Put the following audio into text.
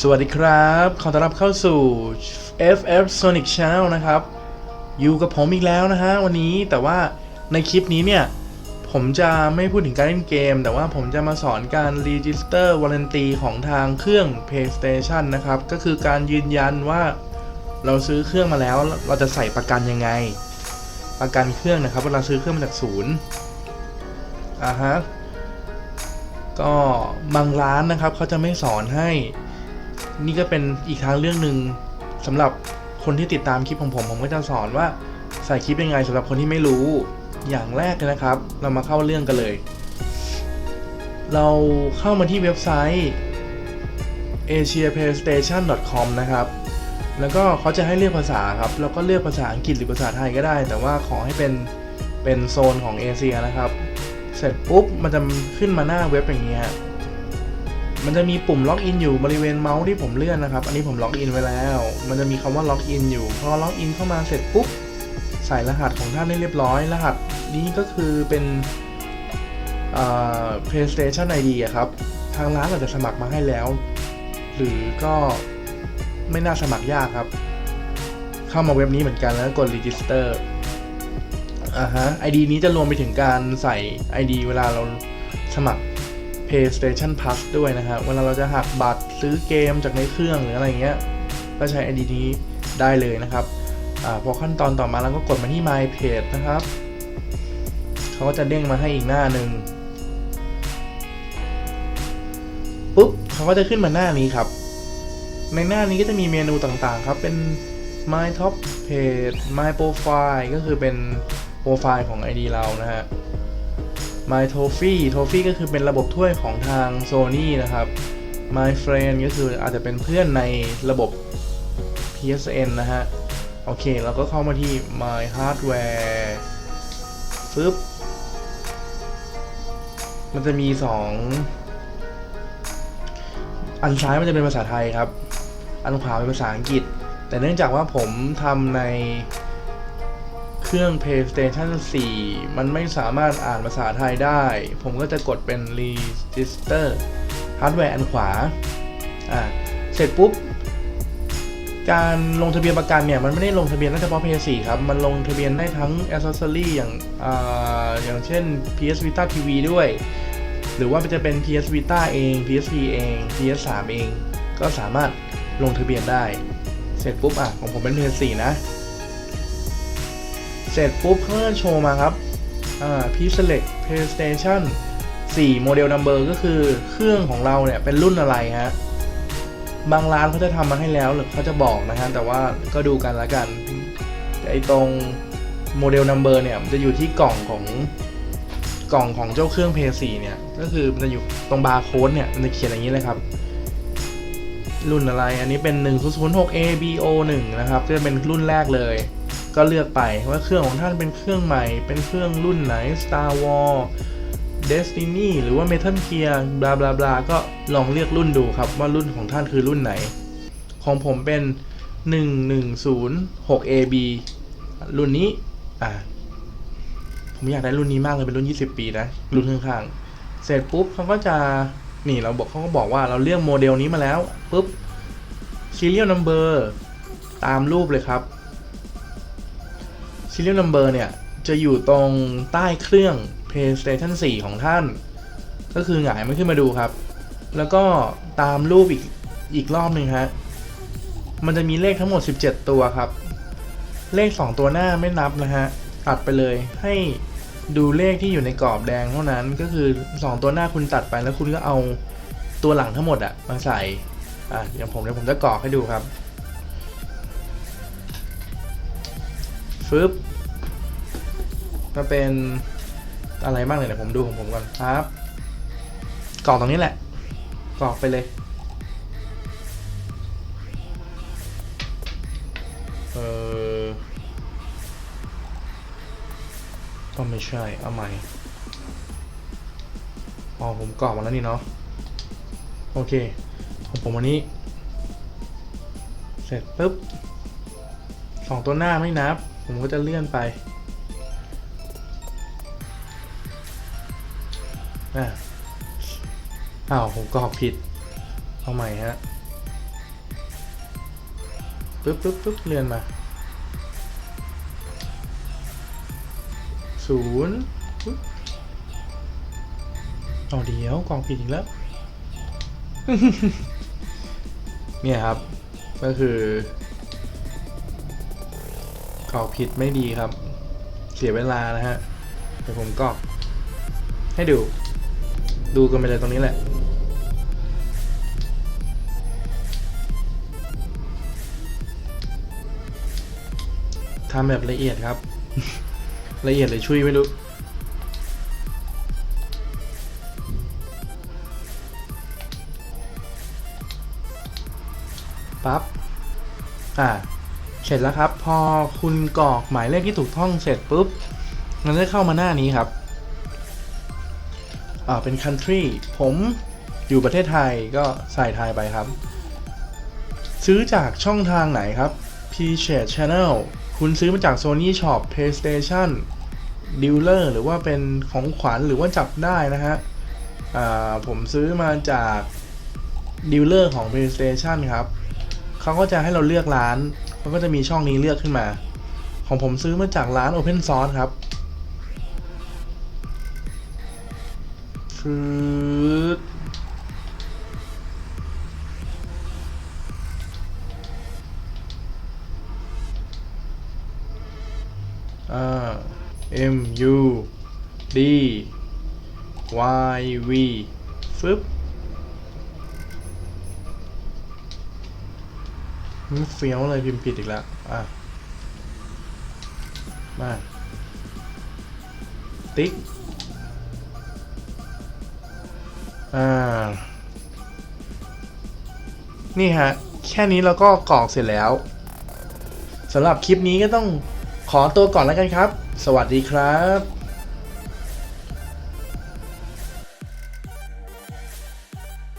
สวัสดีครับ ขอต้อนรับเข้าสู่ FF Sonic Channel นะครับ อยู่กับผมอีกแล้วนะฮะ วันนี้แต่ว่าในคลิปนี้เนี่ย ผมจะไม่พูดถึงการเล่นเกม แต่ว่าผมจะมาสอนการ Register Warranty ของทางเครื่อง PlayStation นะครับ ก็คือการยืนยันว่าเราซื้อเครื่องมาแล้ว เราจะใส่ประกันยังไง ประกันเครื่องนะครับเวลาซื้อเครื่องมาจากศูนย์อ่าฮะก็บางร้านนะครับเขาจะไม่สอนให้ นี่ก็เป็นอีกทางเรื่องหนึ่งสำหรับคนที่ติดตามคลิปของผมผมก็จะสอนว่าใส่คลิปยังไงสำหรับคนที่ไม่รู้อย่างแรกเลยนะครับ เรามาเข้าเรื่องกันเลย เราเข้ามาที่เว็บไซต์ asiaplaystation.com นะครับ แล้วก็เขาจะให้เลือกภาษาครับ แล้วก็เลือกภาษาอังกฤษหรือภาษาไทยก็ได้ แต่ว่าขอให้เป็นเป็นโซนของเอเชียนะครับ เสร็จปุ๊บมันจะขึ้นมาหน้าเว็บอย่างนี้ฮะ มันจะมีปุ่มล็อกอินอยู่บริเวณเมาส์ที่ผมเลื่อนนะครับ อันนี้ผมล็อกอินไว้แล้ว มันจะมีคำว่าล็อกอินอยู่ พอล็อกอินเข้ามาเสร็จปุ๊บ ใส่รหัสของท่านได้เรียบร้อย รหัสนี้ก็คือเป็นเอ่อ PlayStation ID อะครับ ทางร้านอาจจะสมัครมาให้แล้ว หรือก็ไม่น่าสมัครยากครับ เข้ามาเว็บนี้เหมือนกันแล้วกด register อ่าฮะ ID นี้จะรวมไปถึงการใส่ ID เวลาเราสมัคร PlayStation Plus ด้วยนะครับเวลาเราจะหักบัตรซื้อเกมจากในเครื่องหรืออะไรเงี้ย ก็ใช้ ID นี้ได้เลยนะครับอาพอขั้นตอนต่อมาเราก็กดมาที่ My Page นะครับ เขาก็จะเด้งมาให้อีกหน้าหนึ่งปุ๊บเขาก็จะขึ้นมาหน้านี้ครับ ในหน้านี้ก็จะมีเมนูต่างๆ ครับ เป็น My Top Page My Profile ก็คือเป็นโปรไฟล์ของ ID เรานะฮะ My Trophy Trophy ก็คือเป็นระบบถ้วยของทาง Sony นะครับ My Friend ก็คืออาจจะเป็นเพื่อนในระบบ PSN นะฮะ โอเค เราก็เข้ามาที่ My Hardware ฟึบมันจะมี 2 อันซ้ายมันจะเป็นภาษาไทยครับ อันขวาเป็นภาษาอังกฤษ แต่เนื่องจากว่าผมทำใน เครื่อง PlayStation 4 มันไม่สามารถอ่านภาษาไทยได้ ผมก็จะกดเป็น Register Hardware อันขวา อ่า เสร็จปุ๊บ การลงทะเบียนประกันเนี่ย มันไม่ได้ลงทะเบียนได้เฉพาะ PS4 ครับ มันลงทะเบียนได้ทั้ง Accessory อย่างอ่าอย่างเช่น PS Vita TV ด้วย หรือว่าจะเป็น PS Vita เอง PSP เอง PS3 เอง ก็สามารถลงทะเบียนได้ เสร็จปุ๊บอะของผมเป็น PS4 นะ เสร็จปุ๊บเขาก็โชว์มาครับอ่า P Select PlayStation 4 Model Number ก็คือเครื่องของเราเนี่ยเป็นรุ่นอะไรฮะบางร้านเขาจะทำมาให้แล้วหรือเขาจะบอกนะฮะแต่ว่าก็ดูกันละกันไอตรง Model Number เนี่ยมันจะอยู่ที่กล่องของกล่องของเจ้าเครื่อง PS4 เนี่ย ก็คือมันจะอยู่ตรงบาร์โค้ดเนี่ย มันจะเขียนอย่างนี้เลยครับ รุ่นอะไร อันนี้เป็น 1006 ABO1 นะครับจะเป็นรุ่นแรกเลย ก็เลือกไปว่าเครื่องของท่านเป็นเครื่องใหม่ เป็นเครื่องรุ่นไหน Star Wars Destiny หรือว่า Metal Gear บลาบลาบลาก็ลองเลือกรุ่นดูครับว่ารุ่นของท่านคือรุ่นไหน ของผมเป็น 1106 AB รุ่นนี้ อ่า ผมอยากได้รุ่นนี้มากเลย เป็นรุ่น 20 ปีนะ รุ่นข้างๆ เสร็จปุ๊บเขาก็จะ นี่เราบอกเขาก็บอกว่าเราเลือกโมเดลนี้มาแล้ว ปุ๊บ serial number ตามรูปเลยครับ serial number เนี่ย จะอยู่ตรงใต้เครื่อง PlayStation 4 ของท่าน ก็คือหงายมันขึ้นมาดูครับ แล้วก็ตามรูปอีกอีกรอบหนึ่งฮะ มันจะมีเลขทั้งหมด 17 ตัวครับ เลข 2 ตัวหน้าไม่นับนะฮะ ตัดไปเลยให้ดูเลขที่อยู่ในกรอบแดงเท่านั้นก็คือ 2 ตัวหน้าคุณตัดไปแล้วคุณก็เอาตัวหลังทั้งหมดอะมาใส่อะอย่างผมเดี๋ยวผมจะกรอกให้ดูครับ ฟึบมาเป็นอะไรบ้างเลยเดี๋ยผมดูของผมก่อนครับกรอกตรงนี้แหละกรอกไปเลยเออก็ไม่ใช่เอาใหม่อ๋อผมกรอกมาแล้วนี่เนาะโอเคของผมวันนี้ เสร็จปุ๊บสองตัวหน้าไม่นับ ผมก็จะเลื่อนไปอะอ้าว ผมกรอกผิด เอาใหม่ฮะปึ๊บปึ๊บปึ๊บเลื่อนมาศูนย์ปึ๊บเอาเดี๋ยวกองผิดอีกแล้ว เนี่ยครับ ก็คือ รอกผิดไม่ดีครับ เสียเวลานะฮะเดี๋ยวผมกรอกให้ดู ดูกันไปเลยตรงนี้แหละทำแบบละเอียดครับ ละเอียดเลยช่วยไม่รู้ปั๊บอ่า เสร็จแล้วครับ พอคุณกรอกหมายเลขที่ถูกต้องเสร็จปุ๊บ มันจะเข้ามาหน้านี้ครับอ่าเป็น country ผมอยู่ประเทศไทยก็ใส่ไทยไปครับ ซื้อจากช่องทางไหนครับ p c h a t Channel คุณซื้อมาจาก Sony Shop PlayStation Dealer หรือว่าเป็นของขวัญหรือว่าจับได้นะฮะอ่าผมซื้อมาจาก Dealer ของ PlayStation ครับ เขาก็จะให้เราเลือกร้าน เขาก็จะมีช่องนี้เลือกขึ้นมา ของผมซื้อมาจากร้าน Open Source ครับคืออ่า M U D Y V ฟึบ เฟี้ยวเลยพิมพ์ผิดอีกแล้ว อะ มา ติ๊ก อ่า นี่ฮะ แค่นี้เราก็กรอกเสร็จแล้วสำหรับคลิปนี้ก็ต้องขอตัวก่อนแล้วกันครับ สวัสดีครับ